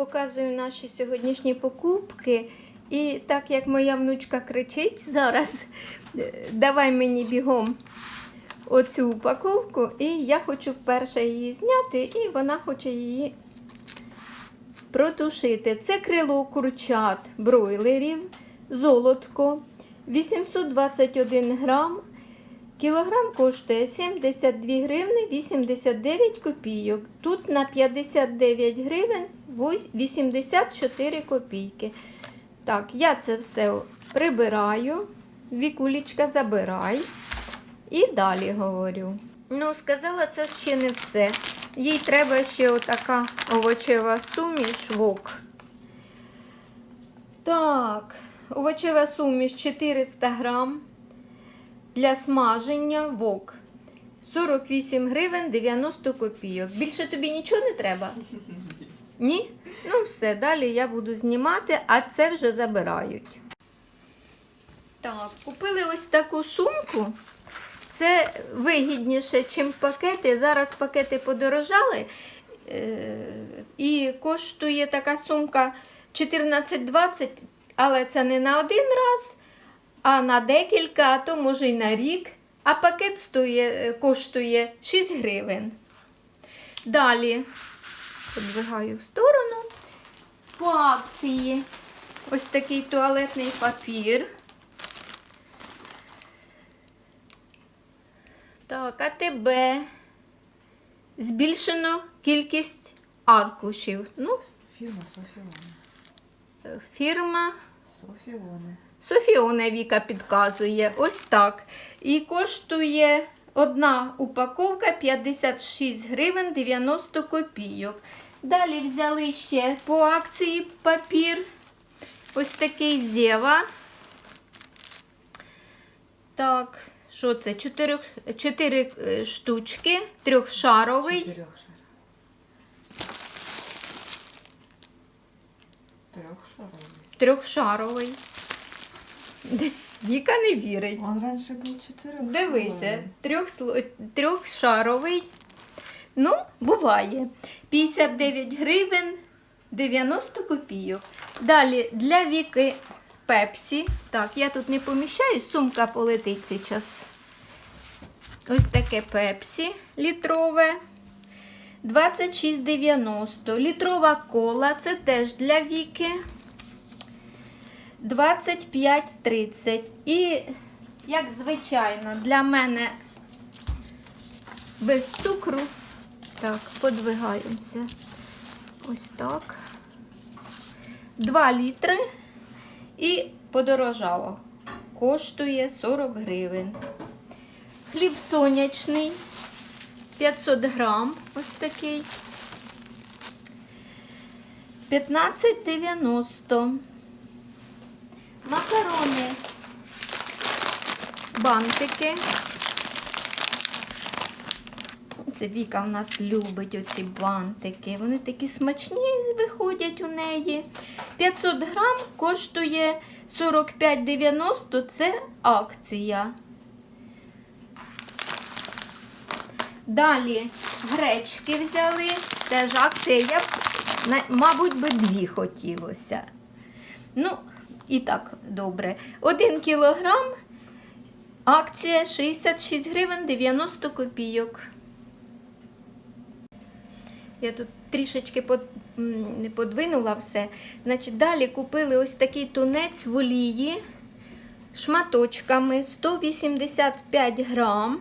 показую наші сьогоднішні покупки. І так як моя внучка кричить зараз, е, давай мені бігом оцю упаковку, і я хочу вперше її зняти, і вона хоче її протушити. Це крило курчат бройлерів, золотко, 821 грам. Кілограм коштує 72 гривни 89 копійок. Тут на 59 гривень 84 копійки. Так, я це все прибираю. Вікулічка забирай. І далі говорю. Ну, сказала, це ще не все. Їй треба ще отака овочева суміш вок. Так, овочева суміш 400 грам для смаження вок. 48 гривень 90 копійок. Більше тобі нічого не треба? Ні? Ну, все, далі я буду знімати, а це вже забирають. Так, купили ось таку сумку. Це вигідніше, ніж пакети. Зараз пакети подорожали. Е, І коштує така сумка 14,20, але це не на один раз, а на декілька, а то може й на рік. А пакет стоє, коштує 6 гривень. Далі подвигаю в сторону. По акції ось такий туалетний папір. Так, АТБ. Збільшено кількість аркушів. Ну, Фірма Софіоне. фірма Софіоне. Софіоне Віка підказує. Ось так. І коштує одна упаковка 56 гривень 90 копійок. Далі взяли ще по акції папір. Ось такий зєва. Так, що це? Чотири, чотири е, штучки, трьохшаровий. Чотирьох шар. Трьох шаровий. Трьохшаровий. Віка не вірить. Он раніше був чотирьох Дивися, трьохсло- трьохшаровий. Ну, буває. 59 гривень 90 копійок. Далі для віки пепсі. Так, я тут не поміщаю, сумка полетить зараз. Ось таке пепсі літрове. 26,90. Літрова кола, це теж для віки. 25,30. І, як звичайно, для мене без цукру. Так, подвигаємося. Ось так. 2 літри. І подорожало. Коштує 40 гривень. Хліб сонячний. 500 грам. Ось такий. 15,90. Макарони. Бантики. Це Віка в нас любить оці бантики. Вони такі смачні виходять у неї. 500 грам коштує 45,90. Це акція. Далі гречки взяли. Теж акція. Я мабуть, би дві хотілося. Ну, і так, добре. 1 кілограм. Акція 66 гривень 90 копійок. Я тут трішечки подвинула все. Значить, далі купили ось такий тунець в олії шматочками 185 грам.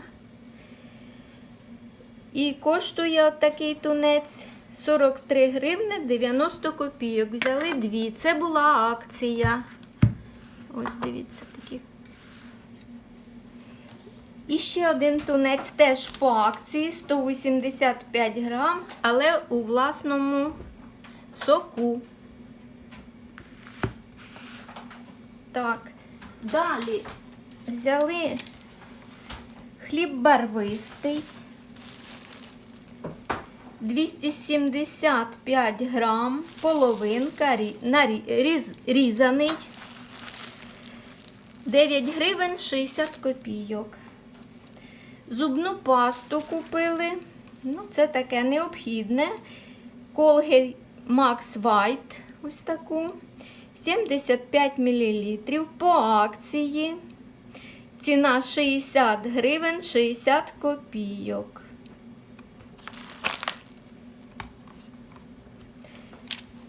І коштує такий тунець 43 гривни 90 копійок. Взяли дві. Це була акція. Ось дивіться такі. І ще один тунець теж по акції 185 грам, але у власному соку. Так, далі взяли хліб барвистий. 275 грам, половинка рі- нарі- різ- різаний. 9 гривень 60 копійок. Зубну пасту купили. Ну, це таке необхідне. Колгейт Max White, ось таку. 75 мл по акції. Ціна 60 гривень 60 копійок.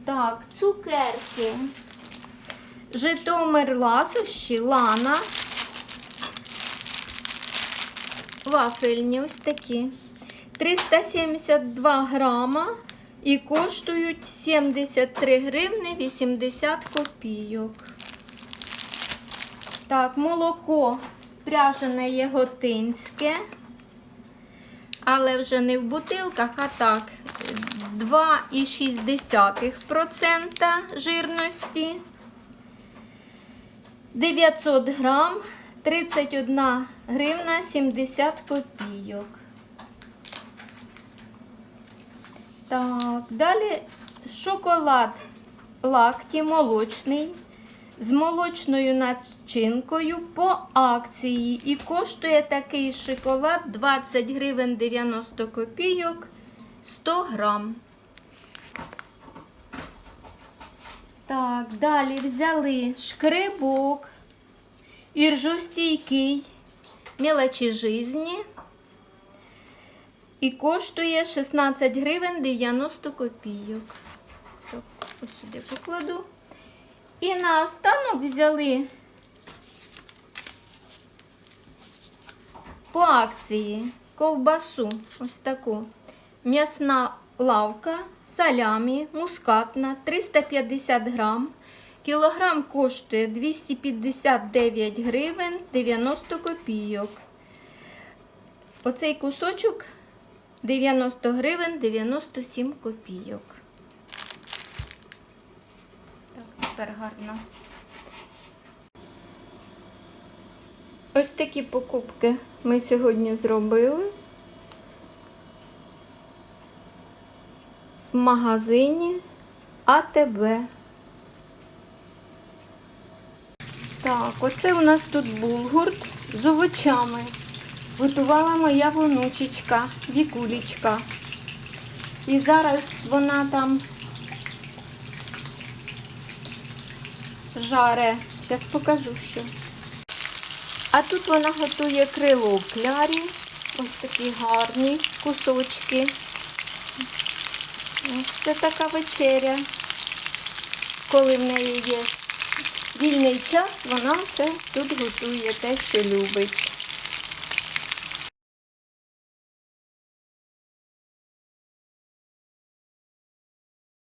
Так, цукерки. Житомир ласощі, лана. Вафельні ось такі. 372 грама і коштують 73 гривни 80 копійок. Так, молоко пряжене яготинське, але вже не в бутилках, а так 2,6% жирності. 900 грам, 31 гривна 70 копійок. Так, далі шоколад лакті молочний з молочною начинкою по акції. І коштує такий шоколад 20 гривень 90 копійок 100 грам. Так, далі взяли шкребок, іржостійкий, мелочі жизні. І коштує 16 гривень 90 копійок. Так, ось сюди покладу. І наостанок взяли по акції ковбасу, ось таку. М'ясна лавка, салямі, мускатна, 350 грам. Кілограм коштує 259 гривень 90 копійок. Оцей кусочок 90 гривень 97 копійок. Так, тепер гарно. Ось такі покупки ми сьогодні зробили магазині АТБ. Так, оце у нас тут булгурт з овочами. Готувала моя внучечка, Вікулічка. І зараз вона там жаре. Зараз покажу що. А тут вона готує крило в клярі. Ось такі гарні кусочки. Це така вечеря. Коли в неї є вільний час, вона це тут готує те, що любить.